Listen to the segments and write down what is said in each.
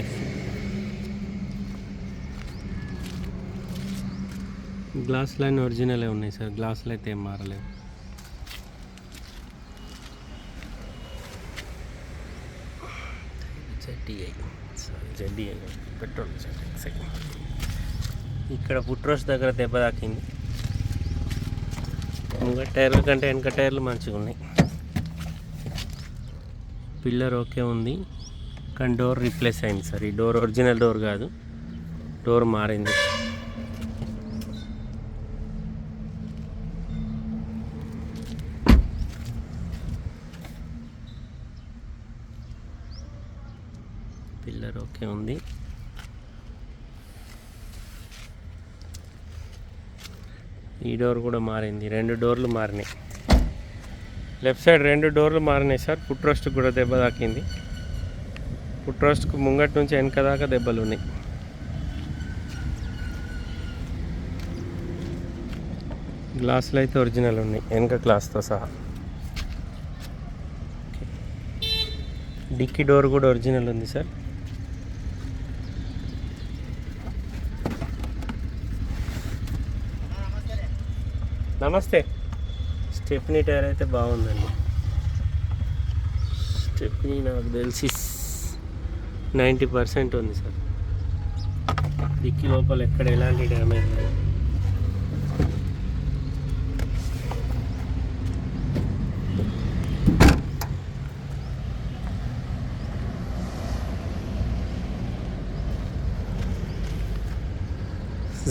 Yes glass line ఒరిజినలే ఉన్నాయి sir గ్లాసులు అయితే ఏం మారలేవు జెడ్డిఐ జెడ్డిఐ పెట్రోల్ ఇక్కడ పుట్రోస్ దగ్గర దెబ్బ తాకింది. ముంగ టైర్ల కంటే వెనక టైర్లు మంచిగా ఉన్నాయి పిల్లర్ ఓకే ఉంది. కానీ డోర్ రీప్లేస్ అయింది సార్. ఈ డోర్ ఒరిజినల్ డోర్ కాదు. డోర్ మారింది. పిల్లర్ ఓకే ఉంది. ఈ డోర్ కూడా మారింది. రెండు డోర్లు మారినాయి. లెఫ్ట్ సైడ్ రెండు డోర్లు మారినాయి సార్. ఫుట్ రోస్ట్ కూడా దెబ్బ తాకింది. ఫుడ్ ట్రస్ట్కు ముంగటి నుంచి వెనక దాకా దెబ్బలు ఉన్నాయి. గ్లాసులు అయితే ఒరిజినల్ ఉన్నాయి. వెనక గ్లాస్తో సహా. డిక్కీ డోర్ కూడా ఒరిజినల్ ఉంది సార్. నమస్తే. స్టెప్నీ టైర్ అయితే బాగుందండి. స్టెప్నీ నాకు తెలిసి నైంటీ పర్సెంట్ ఉంది సార్. డిక్కీ లోపల ఎక్కడ ఎలాంటి డ్యామేజ్ లేదు.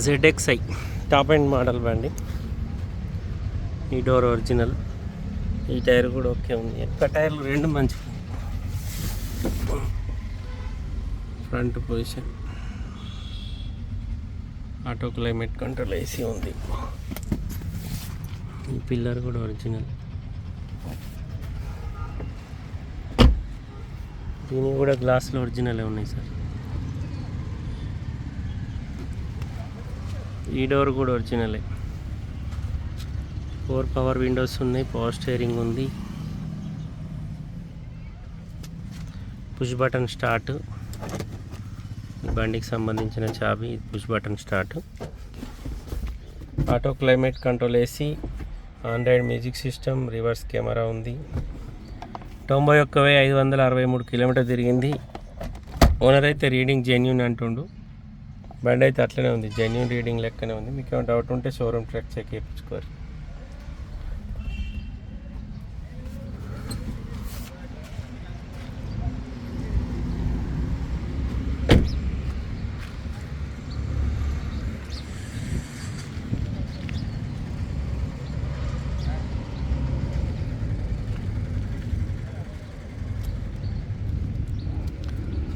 జెడ్ఎక్స్ఐ టాప్ అండ్ మోడల్ బండి. ఈ డోర్ ఒరిజినల్. ఈ టైర్ కూడా ఓకే ఉంది. ఎక్క టైర్లు రెండు మంచిగా front position. Auto climate control AC ఉంది. ఈ పిల్లర్ కూడా ఒరిజినల్. దీని కూడా గ్లాసులు ఒరిజినలే ఉన్నాయి సార్. ఈ డోర్ కూడా ఒరిజినలే. ఫోర్ పవర్ విండోస్ ఉన్నాయి పవర్ స్టేరింగ్ ఉంది. పుష్ బటన్ స్టార్ట్ బండికి సంబంధించిన చాబీ push button start. Auto climate control AC android music system reverse camera ఉంది. తొంభై ఒక్క వెయ్యి ఐదు వందల అరవై మూడు కిలోమీటర్ తిరిగింది. ఓనర్ అయితే రీడింగ్ జెన్యున్ అంటుండు. బండి అయితే అట్లనే ఉంది జెన్యున్ రీడింగ్ లెక్కనే ఉంది. మీకు ఏమైనా డౌట్ ఉంటే షోరూమ్ ట్రాక్ చెక్ చేయించుకోరు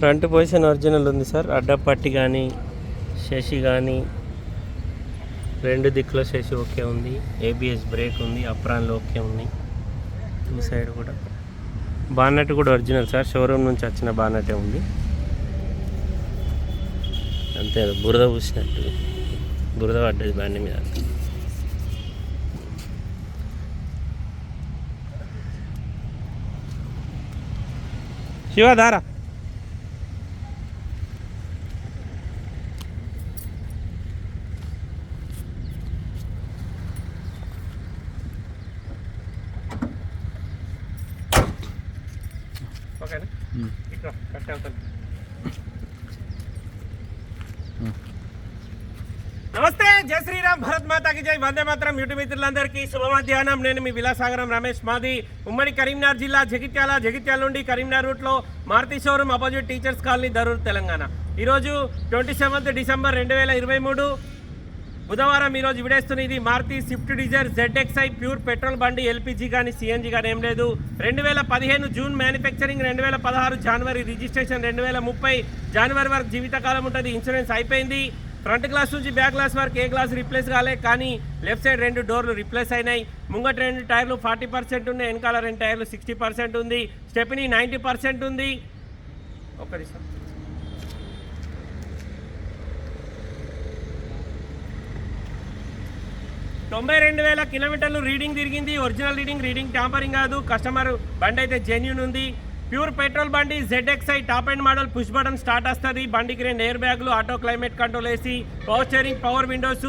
ఫ్రంట్ పొజిషన్ ఒరిజినల్ ఉంది సార్. అడ్డపట్టి కానీ శశి కానీ రెండు దిక్కుల శశి ఓకే ఉంది. ఏబిఎస్ బ్రేక్ ఉంది. అప్రాన్లో ఓకే ఉంది. ఈ సైడ్ కూడా. బాన్నట్ కూడా ఒరిజినల్ సార్. షోరూమ్ నుంచి వచ్చిన బాన్నటే ఉంది. అంతే బురద పూసినట్టు. బురద పడ్డది బండి మీద. శివధారా దారా ఇక్కడ కట్ అవుతాను నమస్తే జై శ్రీరామ్ భరత్ మాతాకి జై వందే మాత్రం యూట్యూబ్ మిత్రులందరికీ శుభ మధ్యాహ్నం నేను మీ విలాసాగరం రమేష్ మాది. ఉమ్మడి కరీంనగర్ జిల్లా జగిత్యాల జగిత్యాల నుండి కరీంనగర్ రూట్లో Maruti showroom opposite teachers colony Dharur Telangana. ఈరోజు ట్వంటీ సెవెంత్ డిసెంబర్ రెండు వేల ఇరవై మూడు. బుధవారం ఈరోజు విడేస్తున్న ఇది Maruti Swift Dzire ZXI pure petrol బండి ఎల్పిజి కానీ సిఎన్జి కానీ ఏం లేదు. రెండు వేల పదిహేను జూన్ మ్యానుఫ్యాక్చరింగ్ రెండు వేల పదహారు జనవరి రిజిస్ట్రేషన్ రెండు వేల ముప్పై జనవరి వరకు జీవితకాలం ఉంటుంది. ఇన్సూరెన్స్ అయిపోయింది. ఫ్రంట్ గ్లాస్ నుంచి బ్యాక్ గ్లాస్ వరకు ఏ గ్లాస్ రిప్లేస్ కాలే కానీ లెఫ్ట్ సైడ్ రెండు డోర్లు రిప్లేస్ అయినాయి. ముంగట రెండు టైర్లు ఫార్టీ పర్సెంట్ ఉన్నాయి వెనకాల రెండు టైర్లు సిక్స్టీ పర్సెంట్ ఉంది. స్టెప్ని నైంటీ పర్సెంట్ ఉంది. ఒకటి సార్ తొంభై రెండు వేల కిలోమీటర్లు రీడింగ్ తిరిగింది. ఒరిజినల్ రీడింగ్ రీడింగ్ ట్యాంపరింగ్ కాదు. కస్టమర్ బండి అయితే జెన్యున్ ఉంది. ప్యూర్ పెట్రోల్ బండి ZXI top and model push button start వస్తుంది. బండికి రెండు ఎయిర్ బ్యాగులు ఆటో క్లైమేట్ కంట్రోల్ వేసి power steering power windows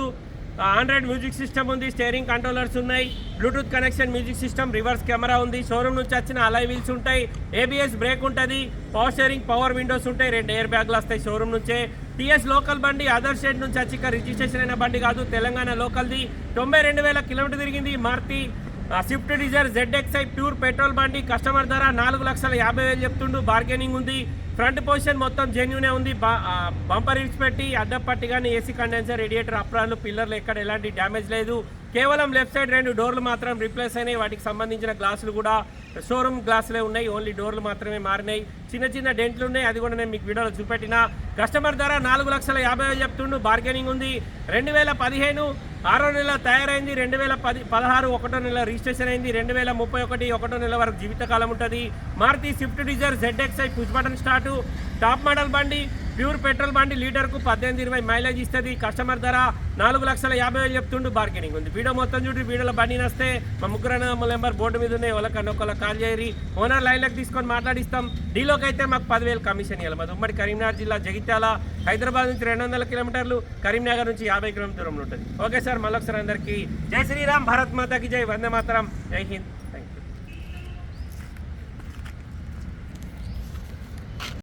android music system ఉంది స్టేరింగ్ కంట్రోలర్స్ ఉన్నాయి bluetooth connection music system reverse camera ఉంది షోరూమ్ నుంచి వచ్చిన అలై వీల్స్ ఉంటాయి ఏబిఎస్ బ్రేక్ ఉంటుంది పవర్ షేరింగ్ పవర్ విండోస్ ఉంటాయి రెండు ఎయిర్ బ్యాగ్లు వస్తాయి షోరూమ్ నుంచే. టీఎస్ లోకల్ బండి అదర్ స్టేట్ నుంచి వచ్చి ఇక్కడ రిజిస్ట్రేషన్ అయిన బండి కాదు తెలంగాణ లోకల్ది తొంభై రెండు వేల కిలోమీటర్ తిరిగింది Maruti Swift Dzire ZXI pure petrol బండి కస్టమర్ ధర నాలుగు లక్షల యాభై వేలు చెప్తుండు. బార్గెనింగ్ ఉంది. ఫ్రంట్ పొజిషన్ మొత్తం జెన్యునే ఉంది. బంపర్ ఇడ్స్ పెట్టి అడ్డపట్టి కానీ ఏసీ కండెన్సర్ రేడియేటర్ అప్రాన్లు పిల్లర్లు ఎక్కడ ఎలాంటి డ్యామేజ్ లేదు. కేవలం లెఫ్ట్ సైడ్ రెండు డోర్లు మాత్రం రిప్లేస్ అయినాయి. వాటికి సంబంధించిన గ్లాసులు కూడా షోరూమ్ గ్లాసులే ఉన్నాయి. ఓన్లీ డోర్లు మాత్రమే మారినాయి. చిన్న చిన్న డెంట్లు ఉన్నాయి. అది కూడా నేను మీకు వీడియోలో చూపెట్టిన. కస్టమర్ ధర నాలుగు లక్షల యాభై వేలు చెప్తుండు. బార్గెనింగ్ ఉంది. రెండు వేల పదిహేను ఆరో నెల తయారైంది రెండు వేల పది పదహారు ఒకటో నెల రిజిస్ట్రేషన్ అయింది రెండు వేల ముప్పై ఒకటి ఒకటో నెల వరకు జీవితకాలం ఉంటుంది. Maruti Swift Dzire ZXI push button start top model బండి ప్యూర్ పెట్రోల్ బండి లీటర్కు పద్దెనిమిది ఇరవై మైలేజ్ ఇస్తుంది. కస్టమర్ ధర నాలుగు లక్షల యాభై వేలు చెప్తుండు బార్గెనింగ్ ఉంది. వీడియో మొత్తం చూడండి వీడియోలో బండి నస్తే. మా ముగ్గురు నెంబర్ బోర్డు మీద ఉన్నాయి. వాళ్ళకన్నా ఒకళ్ళ కాల్ చేయరి ఓనర్ లైన్లకు తీసుకొని మాట్లాడిస్తాం. డీలోకి అయితే మాకు పదివేలు కమిషన్ ఇవ్వాలి మాది ఉమ్మడి కరీంనగర్ జిల్లా జగిత్యాల. హైదరాబాద్ నుంచి రెండు వందల కిలోమీటర్లు కరీంనగర్ నుంచి యాభై కిలోమీటర్ దూరంలో ఉంటుంది. ఓకే సార్ మళ్ళొకసారి అందరికీ జై శ్రీరామ్ భారత్ మాతాకి జై వందే మాతరం. జై హింద్.